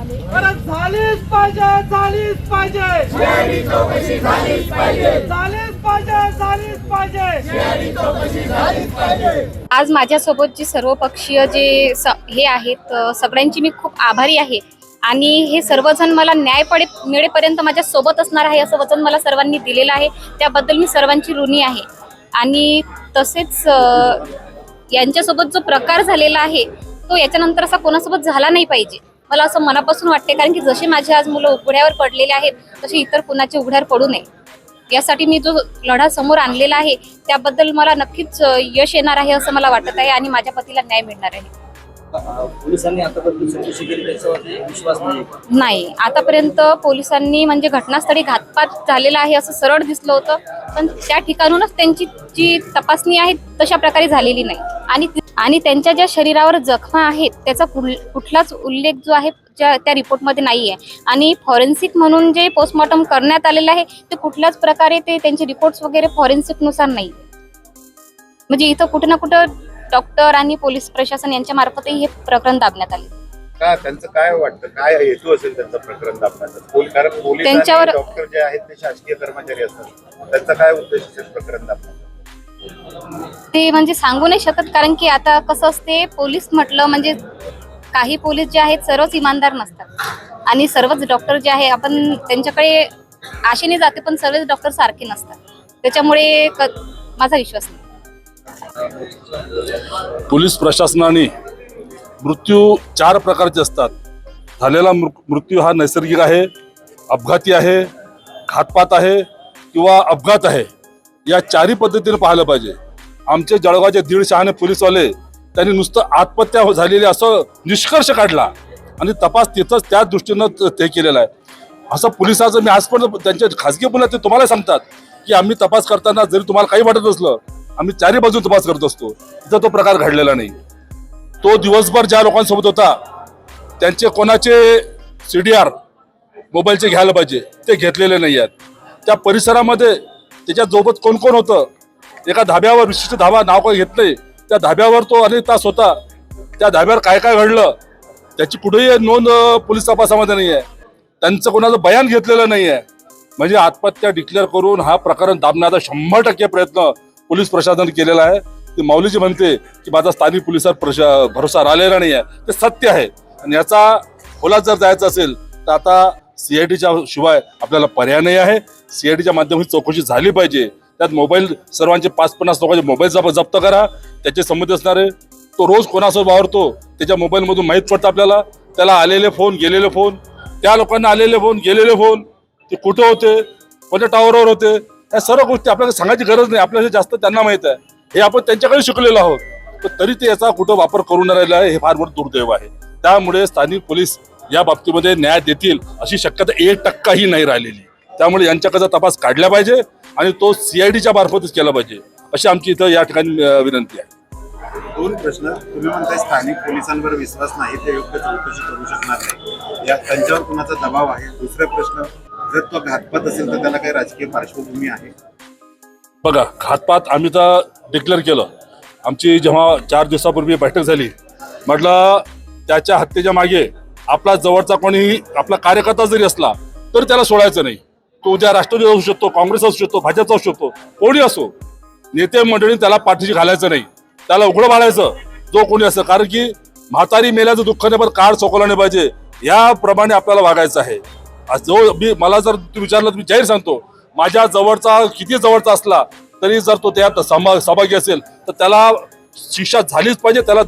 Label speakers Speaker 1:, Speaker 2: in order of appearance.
Speaker 1: पाहिजे झालीच पाहिजे. झालीच पाहिजे. झालीच पाहिजे
Speaker 2: आज माझ्यासोबत जे सर्वपक्षीय जे स हे आहेत सगळ्यांची मी खूप आभारी आहे. आणि हे सर्वजण मला न्याय पडे मिळेपर्यंत माझ्या सोबत असणार आहे असं वचन मला सर्वांनी दिलेलं आहे. त्याबद्दल मी सर्वांची ऋणी आहे. आणि तसेच यांच्यासोबत जो प्रकार झालेला आहे तो याच्यानंतर असा कोणासोबत झाला नाही पाहिजे. मला असं मनापासून वाटते कारण की जसे माझी आज मुलं उघड्यावर पडलेले आहेत तसे इतर कुणाची उघड्यावर पडू नये. यासाठी मी जो लढा समोर आणलेला आहे त्याबद्दल मला नक्कीच यश येणार आहे असं मला वाटत आहे आणि माझ्या पतीला न्याय मिळणार आहे.
Speaker 3: पोलिसांनी आतापर्यंत चौकशी केली त्याच्यावरती विश्वास नाही?
Speaker 2: नाही. आतापर्यंत पोलिसांनी म्हणजे घटनास्थळी घातपात झालेला आहे असं सरळ दिसलं होतं पण त्या ठिकाणूनच त्यांची जी तपासणी आहे तशा प्रकारे झालेली नाही. आणि आणि त्यांच्या ज्या शरीरावर जखमा आहेत त्याचा कुठलाच उल्लेख जो आहे ज्या त्या रिपोर्टमध्ये नाही आहे आणि फॉरेन्सिक म्हणून जे पोस्टमॉर्टम करण्यात आलेलं आहे ते कुठल्याच प्रकारे ते त्यांचे रिपोर्ट्स वगैरे फॉरेन्सिकनुसार नाही म्हणजे इथं कुठं ना कुठं डॉक्टर आणि पोलीस प्रशासन यांच्या मार्फतही हे प्रकरण दाबण्यात आले.
Speaker 4: का त्यांचं काय वाटतं? काय हेतू असेल त्यांचं प्रकरण दाबण्याचा? पोल- कारण पोलीस आणि
Speaker 2: त्यांच्यावर-
Speaker 4: डॉक्टर जे आहेत ते शासकीय कर्मचारी असतात. त्यांचा काय उद्देश असेल प्रकरण दाबण्याचा?
Speaker 2: ते म्हणजे सांगू नाही शकत कारण की आता कसं असते पोलीस म्हटलं म्हणजे काही पोलीस जे आहेत सर्वच इमानदार नसतात. आणि सर्वच डॉक्टर जे आहे आपण त्यांच्याकडे आशेने जाते पण सर्वच डॉक्टर सारखे नसतात. त्याच्यामुळे माझा विश्वास नाही.
Speaker 5: पोलीस प्रशासनाने मृत्यू चार प्रकारचे असतात. झालेला मृ मृत्यू हा नैसर्गिक आहे अपघाती आहे घातपात आहे किंवा अपघात आहे. या चारही पद्धतीने पाहिलं पाहिजे. आमचे जळगावचे दीड शहाणे पोलीसवाले त्यांनी नुसतं आत्महत्या हो- झालेली असं निष्कर्ष काढला आणि तपास तिथंच त्याच दृष्टीनं ते केलेला आहे. असं पोलिसाचं मी आजपर्यंत त्यांच्या खासगी मुलं ते तुम्हाला सांगतात की आम्ही तपास करताना जरी तुम्हाला काही वाटत असलं आम्ही चारही बाजून तपास करत असतो. तिथं तो प्रकार घडलेला नाही. तो दिवसभर ज्या लोकांसोबत होता त्यांचे कोणाचे सी डी आर मोबाईलचे घ्यायला पाहिजे ते घेतलेले नाही आहेत. त्या परिसरामध्ये त्याच्यासोबत कोण कोण होतं एका धाब्यावर विशिष्ट धाबा नाव काही नाही त्या धाब्यावर तो अनेक तास होता. त्या धाब्यावर काय काय घडलं त्याची कुठेही नोंद पोलीस तपासामध्ये नाही आहे त्यांचं कोणाचं बयान घेतलेलं नाही आहे म्हणजे आत्महत्या डिक्लेअर करून हा प्रकरण दाबण्याचा शंभर टक्के प्रयत्न पोलीस प्रशासन केलेला आहे. ती माऊलीजी म्हणते की माझा स्थानिक पोलिसात प्रशा भरोसा राहिलेला नाही आहे ते सत्य आहे. आणि याचा खोलात जर जायचं असेल तर आता सीआयडीच्या शिवाय आपल्याला पर्याय नाही आहे. सीआयडीच्या माध्यमातून चौकशी झाली पाहिजे. त्यात मोबाईल सर्वांचे पाच पन्नास लोकांचे मोबाईल जप जप्त करा. त्याचे संबंध असणारे तो रोज कोणासोबत वावरतो त्याच्या मोबाईलमधून माहीत पडतं आपल्याला. त्याला आलेले फोन गेलेले फोन. त्या लोकांना आलेले फोन गेलेले फोन. ते कुठे होते? कोणत्या टावरवर होते? या सर्व गोष्टी आपल्याला सांगायची गरज नाही. आपल्याला जास्त त्यांना माहीत आहे हे आपण त्यांच्याकडे शिकलेलो आहोत. पण तरी ते याचा कुठं वापर करून राहिला आहे हे फार मोठं दुर्दैव आहे. त्यामुळे स्थानिक पोलीस या बाबतीमध्ये न्याय देतील अशी शक्यता एक टक्काही नाही राहिलेली. त्यामुळे यांच्याकडचा तपास काढला पाहिजे आणि तो सीआयडीच्या मार्फतच केला पाहिजे अशी आमची इथं या ठिकाणी विनंती आहे.
Speaker 4: दोन प्रश्न. तुम्ही म्हणताय स्थानिक पोलिसांवर विश्वास नाही ते योग्य चौकशी करू शकणार नाही. या त्यांच्यावर कुणाचा दबाव आहे? दुसरा प्रश्न. जर तो घातपात असेल तर त्याला काही राजकीय पार्श्वभूमी आहे.
Speaker 5: बघा घातपात आम्ही तर डिक्लेअर केलं. आमची जेव्हा चार दिवसापूर्वी बैठक झाली म्हटलं त्याच्या हत्येच्या मागे आपला जवळचा कोणी आपला कार्यकर्ता जरी असला तरी त्याला सोडायचं नाही. तो उद्या राष्ट्रवादी असू शकतो काँग्रेस असू शकतो भाजपचा असू शकतो कोणी असो नेते मंडळी त्याला पाठीशी घालायचं नाही. त्याला उघडं बाळायचं जो कोणी असं कारण की म्हातारी मेल्याचं दुःख नाही पण काळ चोकवलं नाही पाहिजे. याप्रमाणे आपल्याला वागायचं आहे. जो मी मला जर तू विचारलं तर मी जाहीर सांगतो. माझ्या जवळचा किती जवळचा असला तरी जर तो त्यात सहभागी असेल तर त्याला शिक्षा झालीच पाहिजे त्याला